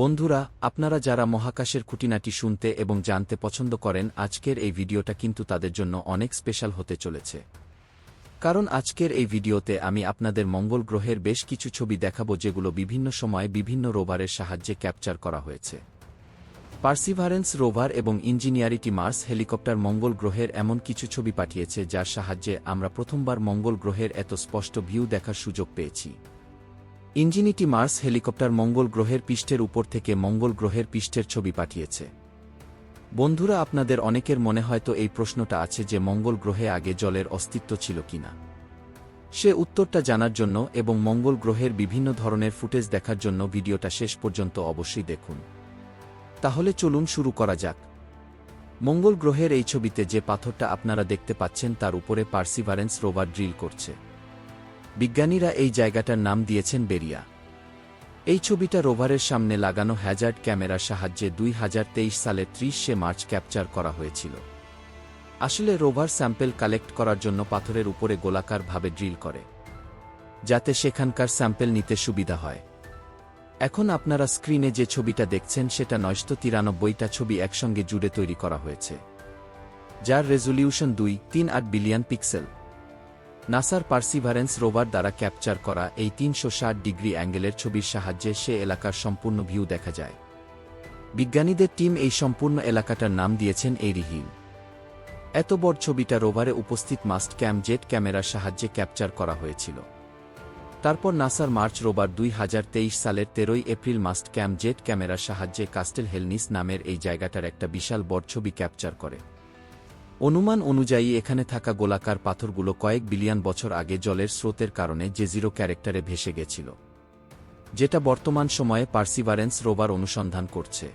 বন্ধুরা, আপনারা যারা মহাকাশের খুঁটিনাটি শুনতে এবং জানতে পছন্দ করেন, আজকের এই ভিডিওটা কিন্তু তাদের জন্য অনেক স্পেশাল হতে চলেছে। কারণ আজকের এই ভিডিওতে আমি আপনাদের মঙ্গল গ্রহের বেশ কিছু ছবি দেখাবো যেগুলো বিভিন্ন সময়ে বিভিন্ন রোভারের সাহায্যে ক্যাপচার করা হয়েছে। পার্সিভারেন্স রোভার এবং ইঞ্জিনিয়ারিটি মার্স হেলিকপ্টার মঙ্গল গ্রহের এমন কিছু ছবি পাঠিয়েছে যার সাহায্যে আমরা প্রথমবার মঙ্গল গ্রহের এত স্পষ্ট ভিউ দেখার সুযোগ পেয়েছি। ইঞ্জিনিটি মার্স হেলিকপ্টার মঙ্গল গ্রহের পৃষ্ঠের উপর থেকে মঙ্গল গ্রহের পৃষ্ঠের ছবি পাঠিয়েছে। বন্ধুরা, আপনাদের অনেকের মনে হয়তো এই প্রশ্নটা আছে যে মঙ্গল গ্রহে আগে জলের অস্তিত্ব ছিল কিনা। সে উত্তরটা জানার জন্য এবং মঙ্গল গ্রহের বিভিন্ন ধরনের ফুটেজ দেখার জন্য ভিডিওটা শেষ পর্যন্ত অবশ্যই দেখুন। তাহলে চলুন শুরু করা যাক। মঙ্গল গ্রহের এই ছবিতে যে পাথরটা আপনারা দেখতে পাচ্ছেন তার উপরে পার্সিভারেন্স রোভার ড্রিল করছে। বিজ্ঞানীরা এই জায়গাটার নাম দিয়েছেন বেরিয়া। এই ছবিটা রোভারের সামনে লাগানো হ্যাজার্ড ক্যামেরার সাহায্যে দুই সালের ত্রিশে মার্চ ক্যাপচার করা হয়েছিল। আসলে রোভার স্যাম্পেল কালেক্ট করার জন্য পাথরের উপরে গোলাকারভাবে ড্রিল করে, যাতে সেখানকার স্যাম্পেল নিতে সুবিধা হয়। এখন আপনারা স্ক্রিনে যে ছবিটা দেখছেন সেটা নয়শো তিরানব্বইটা ছবি একসঙ্গে জুড়ে তৈরি করা হয়েছে, যার রেজলিউশন দুই, তিন আট বিলিয়ন পিক্সেল। নাসার পার্সিভারেন্স রোভার দ্বারা ক্যাপচার করা এই তিনশো ষাট ডিগ্রি অ্যাঙ্গেলের ছবির সাহায্যে সে এলাকার সম্পূর্ণ ভিউ দেখা যায়। বিজ্ঞানীদের টিম এই সম্পূর্ণ এলাকাটার নাম দিয়েছেন এরি হিল এত বড় ছবিটা রোভারে উপস্থিত মাস্ট ক্যাম জেট ক্যামেরার সাহায্যে ক্যাপচার করা হয়েছিল। তারপর নাসার মার্চ রোবার দুই হাজার তেইশ সালের তেরোই এপ্রিল মাস্ট ক্যাম জেট ক্যামেরার সাহায্যে কাস্টেল হেলনিস নামের এই জায়গাটার একটা বিশাল বড় ছবি ক্যাপচার করে। অনুমান অনুযায়ী এখানে থাকা গোলাকার পাথরগুলো কয়েক বিলিয়ন বছর আগে জলের স্রোতের কারণে যে জিরো ক্যারেক্টারে ভেসে গেছিল, যেটা বর্তমান সময়ে পার্সিভারেন্স রোবার অনুসন্ধান করছে।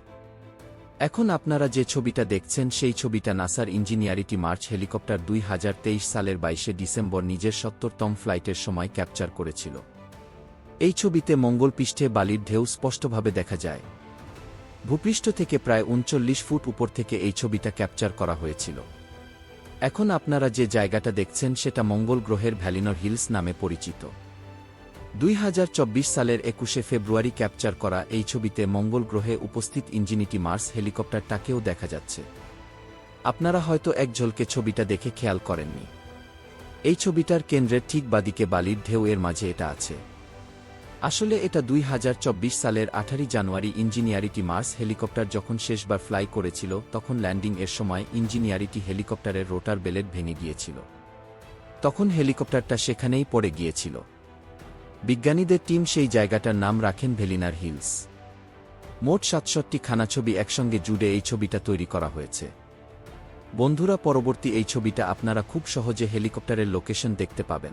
এখন আপনারা যে ছবিটা দেখছেন সেই ছবিটা নাসার ইঞ্জিনিয়ারিটি মার্চ হেলিকপ্টার দুই হাজার তেইশ সালের বাইশে ডিসেম্বর নিজের সত্তরতম ফ্লাইটের সময় ক্যাপচার করেছিল। এই ছবিতে মঙ্গল পৃষ্ঠে বালির ঢেউ স্পষ্টভাবে দেখা যায়। ভূপৃষ্ঠ থেকে প্রায় উনচল্লিশ ফুট উপর থেকে এই ছবিটা ক্যাপচার করা হয়েছিল। এখন আপনারা যে জায়গাটা দেখছেন সেটা মঙ্গল গ্রহের ভ্যালিনর হিলস নামে পরিচিত। দুই হাজার চব্বিশ সালের একুশে ফেব্রুয়ারি ক্যাপচার করা এই ছবিতে মঙ্গল গ্রহে উপস্থিত ইঞ্জিনিটি মার্স হেলিকপ্টারটাকেও দেখা যাচ্ছে। আপনারা হয়তো এক ঝলকে ছবিটা দেখে খেয়াল করেননি। এই ছবিটার কেন্দ্রের ঠিক বাদিকে বালির ঢেউ এর মাঝে এটা আছে। আসলে এটা দুই হাজার চব্বিশ সালের আঠারো জানুয়ারি ইঞ্জিনিয়ারিটি মার্স হেলিকপ্টার যখন শেষবার ফ্লাই করেছিল, তখন ল্যান্ডিং এর সময় ইঞ্জিনিয়ারিটি হেলিকপ্টারের রোটার বেলেট ভেঙে গিয়েছিল। তখন হেলিকপ্টারটা সেখানেই পড়ে গিয়েছিল। বিজ্ঞানীদের টিম সেই জায়গাটার নাম রাখেন ভেলিনার হিলস। মোট সাতষট্টি খানা ছবি একসঙ্গে জুড়ে এই ছবিটা তৈরি করা হয়েছে। বন্ধুরা, পরবর্তী এই ছবিটা আপনারা খুব সহজে হেলিকপ্টারের লোকেশন দেখতে পাবেন।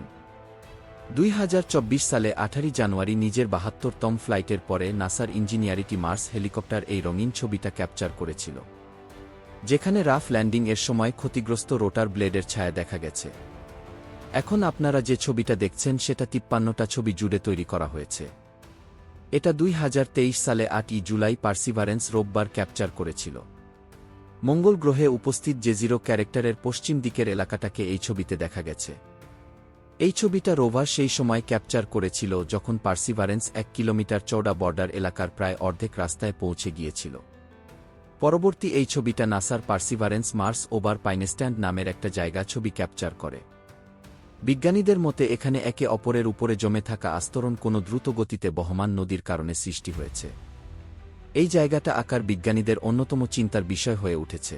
দুই হাজার চব্বিশ সালে আঠারো জানুয়ারি নিজের বাহাত্তরতম ফ্লাইটের পরে নাসার ইঞ্জিনিয়ারিটি মার্স হেলিকপ্টার এই রঙিন ছবিটা ক্যাপচার করেছিল, যেখানে রাফ ল্যান্ডিং এর সময় ক্ষতিগ্রস্ত রোটার ব্লেডের ছায়া দেখা গেছে। এখন আপনারা যে ছবিটা দেখছেন সেটা তিপ্পান্নটা ছবি জুড়ে তৈরি করা হয়েছে। এটা দুই হাজার তেইশ সালে আটই জুলাই পার্সিভারেন্স রোববার ক্যাপচার করেছিল। মঙ্গল গ্রহে উপস্থিত যে জিরো ক্যারেক্টারের পশ্চিম দিকের এলাকাটাকে এই ছবিতে দেখা গেছে। এই ছবিটা রোভার সেই সময় ক্যাপচার করেছিল যখন পার্সিভারেন্স এক কিলোমিটার চৌড়া বর্ডার এলাকার প্রায় অর্ধেক রাস্তায় পৌঁছে গিয়েছিল। পরবর্তী এই ছবিটা নাসার পার্সিভারেন্স মার্স ওভার পাইনেস্ট্যান্ড নামের একটা জায়গা ছবি ক্যাপচার করে। বিজ্ঞানীদের মতে এখানে একে অপরের উপরে জমে থাকা আস্তরণ কোনো দ্রুত গতিতে বহমান নদীর কারণে সৃষ্টি হয়েছে। এই জায়গাটা আকার বিজ্ঞানীদের অন্যতম চিন্তার বিষয় হয়ে উঠেছে।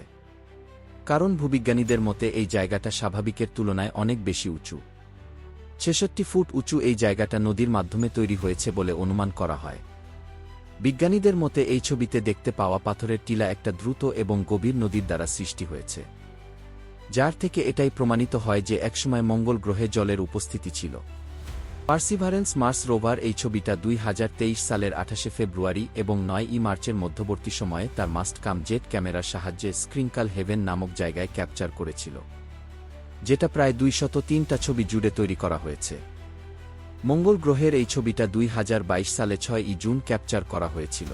কারণ ভূবিজ্ঞানীদের মতে এই জায়গাটা স্বাভাবিকের তুলনায় অনেক বেশি উঁচু। ছেষট্টি ফুট উঁচু এই জায়গাটা নদীর মাধ্যমে তৈরি হয়েছে বলে অনুমান করা হয়। বিজ্ঞানীদের মতে এই ছবিতে দেখতে পাওয়া পাথরের টিলা একটা দ্রুত এবং গভীর নদীর দ্বারা সৃষ্টি হয়েছে। যার থেকে এটাই প্রমাণিত হয় যে একসময় মঙ্গল গ্রহে জলের উপস্থিতি ছিল। পার্সিভারেন্স মার্স রোভার এই ছবিটা দুই হাজার তেইশ সালের আঠাশে ফেব্রুয়ারি এবং নয় ই মার্চের মধ্যবর্তী সময়ে তার মাস্ট কাম জেট ক্যামেরার সাহায্যে স্ক্রিনকাল হেভেন নামক জায়গায় ক্যাপচার করেছিল। যেটা প্রায় দুইশত তিনটা ছবি জুড়ে তৈরি করা হয়েছে। মঙ্গল গ্রহের এই ছবিটা দুই হাজার বাইশ সালে ছয় ই জুন ক্যাপচার করা হয়েছিল।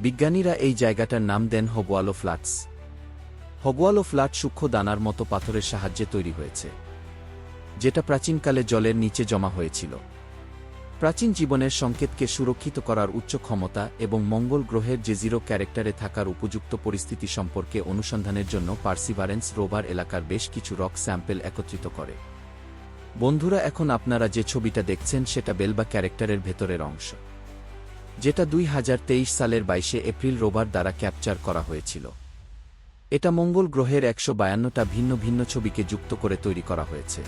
বিজ্ঞানীরা এই জায়গাটার নাম দেন হগোয়ালো ফ্ল্যাটস হগোয়ালো ফ্ল্যাট সূক্ষ্ম দানার মতো পাথরের সাহায্যে তৈরি হয়েছে, যেটা প্রাচীনকালে জলের নিচে জমা হয়েছিল। প্রাচীন জীবনের সংকেতকে সুরক্ষিত করার উচ্চ ক্ষমতা এবং মঙ্গল গ্রহের যে জিরো ক্যারেক্টারে থাকার উপযুক্ত পরিস্থিতি সম্পর্কে অনুসন্ধানের জন্য পার্সিভারেন্স রোভার এলাকার বেশ কিছু রক স্যাম্পেল একত্রিত করে। বন্ধুরা, এখন আপনারা যে ছবিটা দেখছেন সেটা বেলবা ক্যারেক্টারের ভেতরের অংশ, যেটা দুই হাজার তেইশ সালের বাইশে এপ্রিল রোভার দ্বারা ক্যাপচার করা হয়েছিল। এটা মঙ্গল গ্রহের একশো বায়ান্নটা ভিন্ন ভিন্ন ছবিকে যুক্ত করে তৈরি করা হয়েছে।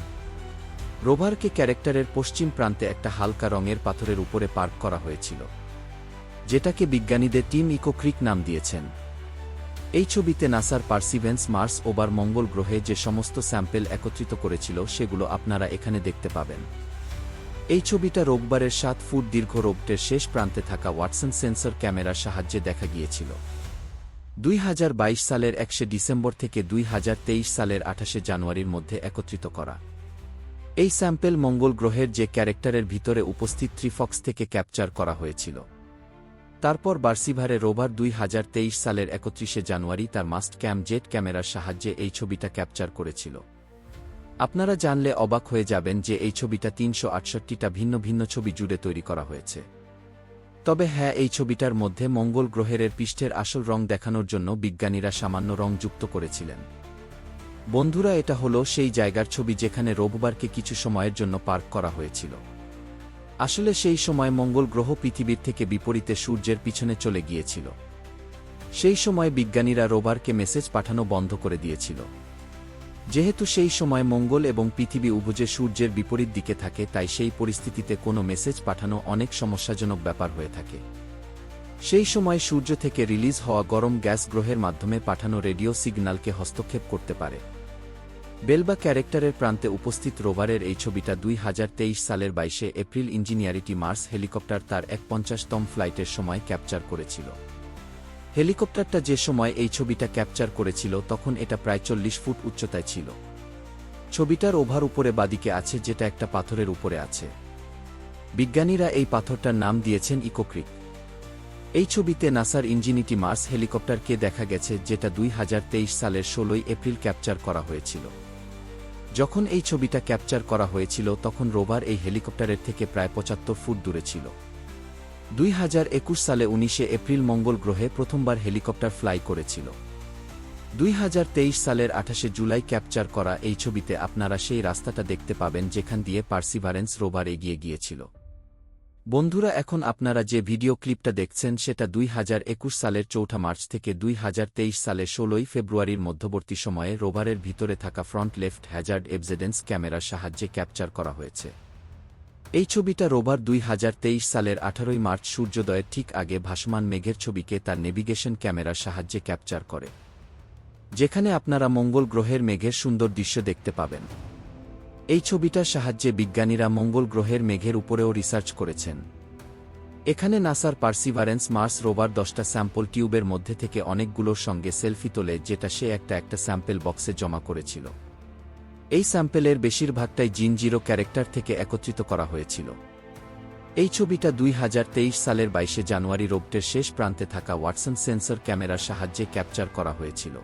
রোভারকে ক্যারেক্টারের পশ্চিম প্রান্তে একটা হালকা রঙের পাথরের উপরে পার্ক করা হয়েছিল, যেটাকে বিজ্ঞানীদের টিম ইকোক্রিক নাম দিয়েছেন। এই ছবিতে নাসার পার্সিভেন্স মার্স ওবার মঙ্গল গ্রহে যে সমস্ত স্যাম্পেল একত্রিত করেছিল সেগুলো আপনারা এখানে দেখতে পাবেন। এই ছবিটা রোববারের সাত ফুট দীর্ঘ রোবটের শেষ প্রান্তে থাকা ওয়াটসন সেন্সর ক্যামেরার সাহায্যে দেখা গিয়েছিল। দুই হাজার বাইশ সালের একশে ডিসেম্বর থেকে দুই হাজার তেইশ সালের আঠাশে জানুয়ারির মধ্যে একত্রিত করা। এই স্যাম্পেল মঙ্গল গ্রহের যে ক্যারেক্টারের ভিতরে উপস্থিত ত্রিফক্স থেকে ক্যাপচার করা হয়েছিল। তারপর বার্সিভারে রোভার দুই হাজার তেইশ সালের একত্রিশে জানুয়ারি তার মাস্ট ক্যাম জেট ক্যামেরার সাহায্যে এই ছবিটা ক্যাপচার করেছিল। আপনারা জানলে অবাক হয়ে যাবেন যে এই ছবিটা তিনশো আটষট্টিটা ভিন্ন ভিন্ন ছবি জুড়ে তৈরি করা হয়েছে। তবে হ্যাঁ এই ছবিটার মধ্যে মঙ্গল গ্রহের পৃষ্ঠের আসল রং দেখানোর জন্য বিজ্ঞানীরা সামান্য রং যুক্ত করেছিলেন। বন্ধুরা, এটা হলো সেই জায়গার ছবি যেখানে রোববারকে কিছু সময়ের জন্য পার্ক করা হয়েছিল। আসলে সেই সময় মঙ্গল গ্রহ পৃথিবীর থেকে বিপরীতে সূর্যের পিছনে চলে গিয়েছিল। সেই সময় বিজ্ঞানীরা রোভারকে মেসেজ পাঠানো বন্ধ করে দিয়েছিল। যেহেতু সেই সময় মঙ্গল এবং পৃথিবী উভজে সূর্যের বিপরীত দিকে থাকে, তাই সেই পরিস্থিতিতে কোনো মেসেজ পাঠানো অনেক সমস্যাজনক ব্যাপার হয়ে থাকে। সেই সময় সূর্য থেকে রিলিজ হওয়া গরম গ্যাস গ্রহের মাধ্যমে পাঠানো রেডিও সিগন্যালকে হস্তক্ষেপ করতে পারে। বেলবা ক্যারেক্টারের প্রান্তে উপস্থিত রোভারের এই ছবিটা দুই হাজার তেইশ সালের বাইশে এপ্রিল ইঞ্জিনিয়ারিটি মার্স হেলিকপ্টার তার এক পঞ্চাশতম ফ্লাইটের সময় ক্যাপচার করেছিল। হেলিকপ্টারটা যে সময় এই ছবিটা ক্যাপচার করেছিল তখন এটা প্রায় চল্লিশ ফুট উচ্চতায় ছিল। ছবিটার ওভার উপরে বাদিকে আছে যেটা একটা পাথরের উপরে আছে। বিজ্ঞানীরা এই পাথরটার নাম দিয়েছেন ইকোক্রিক। এই ছবিতে নাসার ইঞ্জিনিটি মার্স হেলিকপ্টারকে দেখা গেছে, যেটা দুই হাজার তেইশ সালের ষোলোই এপ্রিল ক্যাপচার করা হয়েছিল। যখন এই ছবিটা ক্যাপচার করা হয়েছিল, তখন রোভার এই হেলিকপ্টারের থেকে প্রায় পঁচাত্তর ফুট দূরে ছিল। দুই হাজার একুশ সালে উনিশে এপ্রিল মঙ্গল গ্রহে প্রথমবার হেলিকপ্টার ফ্লাই করেছিল। দুই হাজার তেইশ সালের আঠাশে জুলাই ক্যাপচার করা এই ছবিতে আপনারা সেই রাস্তাটা দেখতে পাবেন, যেখান দিয়ে পার্সিভারেন্স রোভার এগিয়ে গিয়েছিল। বন্ধুরা এখন আপনারা যে ভিডিও ক্লিপটা দেখছেন সেটা দুই হাজার একুশ সালের চৌঠা মার্চ থেকে দুই হাজার তেইশ সালের ষোলোই ফেব্রুয়ারির মধ্যবর্তী সময়ে রোভারের ভিতরে থাকা ফ্রন্ট লেফট হ্যাজার্ড এভজেডেন্স ক্যামেরার সাহায্যে ক্যাপচার করা হয়েছে। এই ছবিটা রোভার দুই হাজার তেইশ সালের আঠারোই মার্চ সূর্যোদয়ের ঠিক আগে ভাসমান মেঘের ছবিকে তার নেভিগেশন ক্যামেরার সাহায্যে ক্যাপচার করে। যেখানে আপনারা মঙ্গল গ্রহের মেঘের সুন্দর দৃশ্য দেখতে পাবেন। এই ছবিটার সাহায্যে বিজ্ঞানীরা মঙ্গল গ্রহের মেঘের উপরেও রিসার্চ করেছেন। এখানে নাসার পার্সিভারেন্স মার্স রোবার দশটা স্যাম্পল টিউবের মধ্যে থেকে অনেকগুলোর সঙ্গে সেলফি তোলে, যেটা সে একটা একটা স্যাম্পেল বক্সে জমা করেছিল। এই স্যাম্পেলের বেশিরভাগটাই জিন জিরো ক্যারেক্টার থেকে একত্রিত করা হয়েছিল। এই ছবিটা দুই হাজার তেইশ সালের বাইশে জানুয়ারি রোবটের শেষ প্রান্তে থাকা ওয়াটসন সেন্সর ক্যামেরার সাহায্যে ক্যাপচার করা হয়েছিল।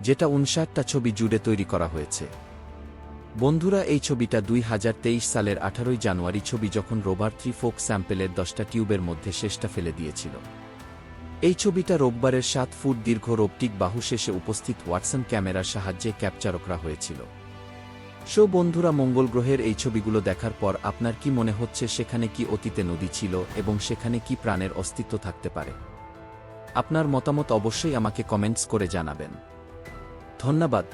যেটা উনষাটটা ছবি জুড়ে তৈরি করা হয়েছে। বন্ধুরা, এই ছবিটা দুই হাজার তেইশ সালের আঠারোই জানুয়ারি ছবি যখন রোবার থ্রি ফোক স্যাম্পেলের দশটা টিউবের মধ্যে শেষটা ফেলে দিয়েছিল। এই ছবিটা রোববারের সাত ফুট দীর্ঘ রোবটিক বাহু শেষে উপস্থিত ওয়াটসন ক্যামেরার সাহায্যে ক্যাপচার করা হয়েছিল। শো বন্ধুরা, মঙ্গল গ্রহের এই ছবিগুলো দেখার পর আপনার কি মনে হচ্ছে সেখানে কি অতীতে নদী ছিল এবং সেখানে কি প্রাণের অস্তিত্ব থাকতে পারে? আপনার মতামত অবশ্যই আমাকে কমেন্টস করে জানাবেন। ধন্যবাদ।